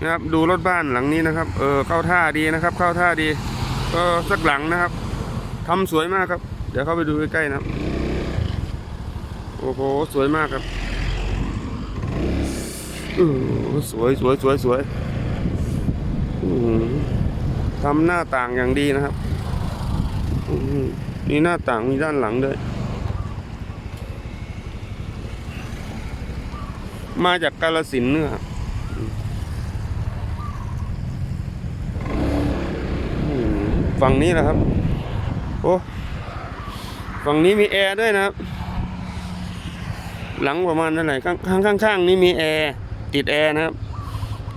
นะครับดูรถบ้านหลังนี้นะครับเออเข้าท่าดีนะครับ เข้าท่าดีก็สักหลังนะครับทำสวยมากครับ เดี๋ยวเข้าไปดูใกล้ๆนะครับโอ้โหสวยมากครับอสวยสวยสวยสวยทำหน้าต่างอย่างดีนะครับอื้อหือมีหน้าต่างมีด้านหลังด้วย มาจากกาลสินเนี่ยครับอืม ฝั่งนี้แหละครับ โอ้ ฝั่งนี้มีแอร์ด้วยนะครับ หลังประมาณเท่าไหร่ข้างข้างข้างข้างนี้มีแอร์ติดแอร์นะครับ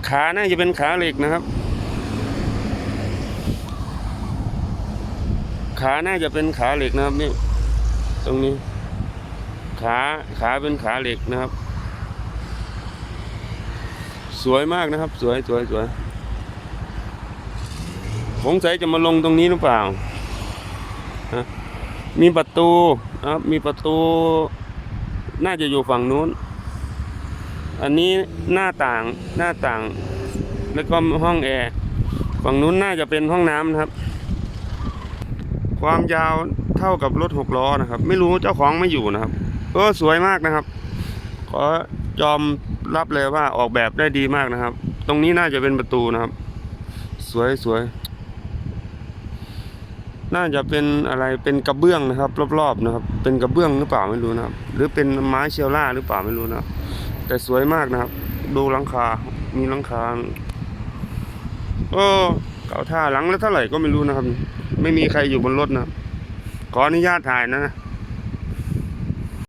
ขาน่าจะเป็นขาเหล็กนะครับ ขาน่าจะเป็นขาเหล็กนะครับนี่ ตรงนี้ ขาขาเป็นขาเหล็กนะครับ สวยมากนะครับ สวยสวยสวย สงสัยจะมาลงตรงนี้หรือเปล่า มีประตูครับ มีประตู น่าจะอยู่ฝั่งนู้น อันนี้หน้าต่าง หน้าต่าง แล้วก็ห้องแอร์ ฝั่งนู้นน่าจะเป็นห้องน้ำนะครับ ความยาวเท่ากับรถหกล้อนะครับ ไม่รู้เจ้าของไม่อยู่นะครับ ก็สวยมากนะครับ ขอยอมรับเลยว่าออกแบบได้ดีมากนะครับ ตรงนี้น่าจะเป็นประตูนะครับ สวยสวย น่าจะเป็นอะไรเป็นกระเบื้องนะครับ รอบๆนะครับ เป็นกระเบื้องหรือเปล่าไม่รู้นะครับ หรือเป็นไม้เชลล่าหรือเปล่าไม่รู้นะครับ แต่สวยมากนะครับ ดูหลังคา มีหลังคาโอ้เก่าท่าหลังแล้วเท่าไหร่ก็ไม่รู้นะครับ ไม่มีใครอยู่บนรถนะขออนุญาตถ่ายนะ